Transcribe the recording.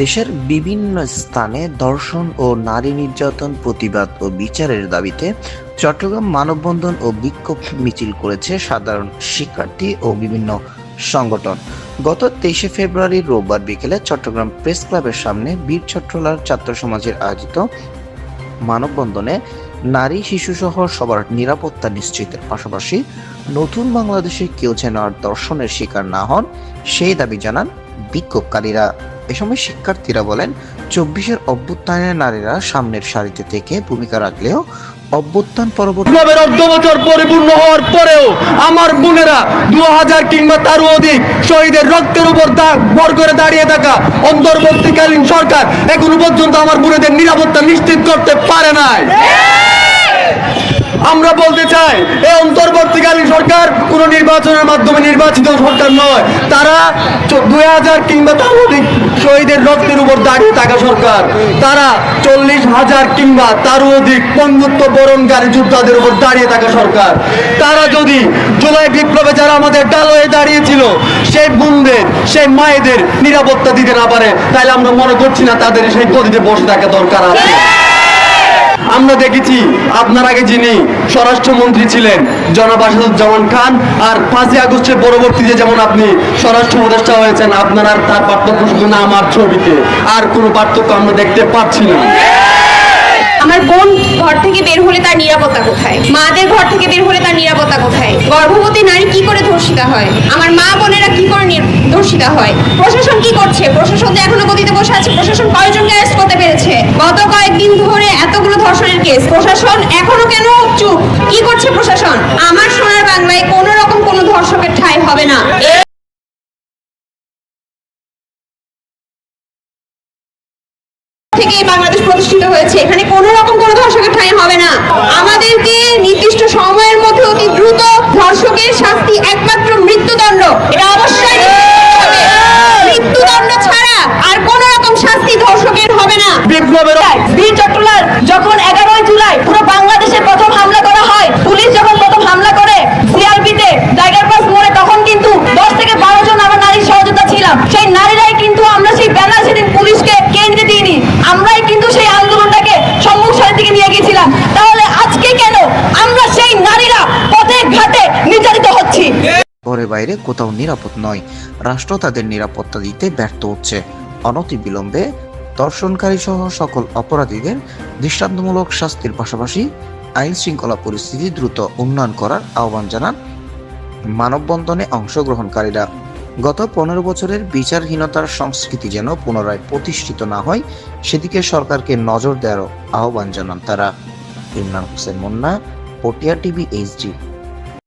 দেশের বিভিন্ন স্থানে ধর্ষণ ও নারী নির্যাতন প্রতিবাদ ও বিচারের দাবিতে চট্টগ্রাম মানববন্ধন ও বিক্ষোভ মিছিল করেছে সাধারণ শিক্ষার্থী ও বিভিন্ন সংগঠন। গত তেইশে ফেব্রুয়ারি রোববার বিকেলে চট্টগ্রাম প্রেস ক্লাবের সামনে বীর চট্টলার ছাত্র সমাজের আয়োজিত মানববন্ধনে নারী শিশুসহ সবার নিরাপত্তা নিশ্চিতের পাশাপাশি নতুন বাংলাদেশে কেউ যেন আর দর্শনের শিকার না হন, সেই দাবি জানান বিক্ষোভকারীরা। এ সময় শিক্ষার্থীরা বলেন, চব্বিশের অভ্যুত্থানে নারীরা সামনের সারিতে থেকে ভূমিকা রাখলেও অভ্যুত্থান পরবর্তী অর্ধ বছর পরিপূর্ণ হওয়ার পরেও আমার বোনেরা দু হাজার কিংবা তারও অধিক শহীদের রক্তের উপর ভর করে দাঁড়িয়ে থাকা অন্তর্বর্তীকালীন সরকার এখনও পর্যন্ত আমার বোনেদের নিরাপত্তা নিশ্চিত করতে পারে নাই। আমরা বলতে চাই এই অন্তর্বর্তীকালীন সরকার কোন নির্বাচনের মাধ্যমে নির্বাচিত সরকার নয়। তারা দুই হাজার কিংবা তার অধিক শহীদের রক্তের উপর দাঁড়িয়ে থাকা সরকার। তারা চল্লিশ হাজার কিংবা তারও অধিক বন্ধুত্ব বরণকারী যোদ্ধাদের উপর দাঁড়িয়ে থাকা সরকার। তারা যদি জুলাই বিপ্লবে যারা আমাদের ডাল হয়ে দাঁড়িয়েছিল সেই বোনদের সেই মায়েদের নিরাপত্তা দিতে না পারে, তাহলে আমরা মনে করছি না তাদের সেই গদিতে বসে থাকা দরকার আছে। আমরা দেখেছি আপনার আগে যিনি স্বরাষ্ট্রমন্ত্রী ছিলেন, জনাব আসাদুজ্জামান খান, আর পাঁচই আগস্টের পরবর্তীতে যেমন আপনি স্বরাষ্ট্র উপদেষ্টা হয়েছেন, আপনার আর তার পার্থক্য শুধু না আমার ছবিতে। আর কোনো পার্থক্য আমরা দেখতে পাচ্ছি না। আমার বোন ঘর থেকে বের হলে তার নিরাপত্তা কোথায়? মাদের ঘর থেকে বের হলে তার নিরাপত্তা কোথায়? গর্ভবতী নারী কি করে ধর্ষিতা হয়? আমার মা বোনেরা কি করে ধর্ষিতা হয়? প্রশাসন কি করছে? প্রশাসন তো এখনও গতিতে বসে আছে, প্রশাসন কেস। প্রশাসন এখনও কেন চুপ? কি করছে প্রশাসন? আমার সোনার বাংলায় কোনো রকম কোনো ধর্ষকের ঠাঁই হবে না। থেকে বাংলাদেশ প্রতিষ্ঠিত হয়েছে। এখানে কোনো রকম কোনো ধর্ষকের ঠাঁই হবে না। আমাদেরকে নির্দিষ্ট সময়ের মধ্যে অতি দ্রুত ধর্ষকের শাস্তি একমাত্র মৃত্যুদণ্ড এটা অবশ্যই নিশ্চিত হবে। মৃত্যুদণ্ড ছাড়া আর কোনো রকম শাস্তি ধর্ষকের হবে না বিপ্লবের বীর চট্টলার যখন এগারোই জুলাই পুরো বাংলাদেশে প্রথম হামলা করা হয় পুলিশ যখন প্রথম হামলা করে সিআরপিতে টাইগার পাস মোড়ে তখন কিন্তু দশ থেকে বারো জন আমরা নারীর সহযোগিতা ছিলাম সেই নারীরাই কিন্তু আমরা সেই ব্যানার সেদিন পুলিশকে কেন্দ্রে দিইনি আমরাই কিন্তু সেই আন্দোলনটাকে সম্মুখ সারির দিকে নিয়ে গিয়েছিলাম তাহলে আজকে কেন আমরা সেই নারীরা পথে ঘাটে নির্যাতিত হচ্ছি ঘরে বাইরে কোথাও নিরাপদ নয়। রাষ্ট্র তাদের নিরাপত্তা দিতে ব্যর্থ হচ্ছে। অনতি বিলম্বে দর্শনকারী সহ সকল অপরাধীদের দৃষ্টান্তমূলক শাস্তির পাশাপাশি আইন শৃঙ্খলা পরিস্থিতি দ্রুত উন্নয়ন করার আহ্বান জানান মানববন্ধনে অংশগ্রহণকারীরা। গত পনেরো বছরের বিচারহীনতার সংস্কৃতি যেন পুনরায় প্রতিষ্ঠিত না হয়, সেদিকে সরকারকে নজর দেওয়ারও আহ্বান জানান তারা। Imran Hossain Munna, Patiya TV, HD.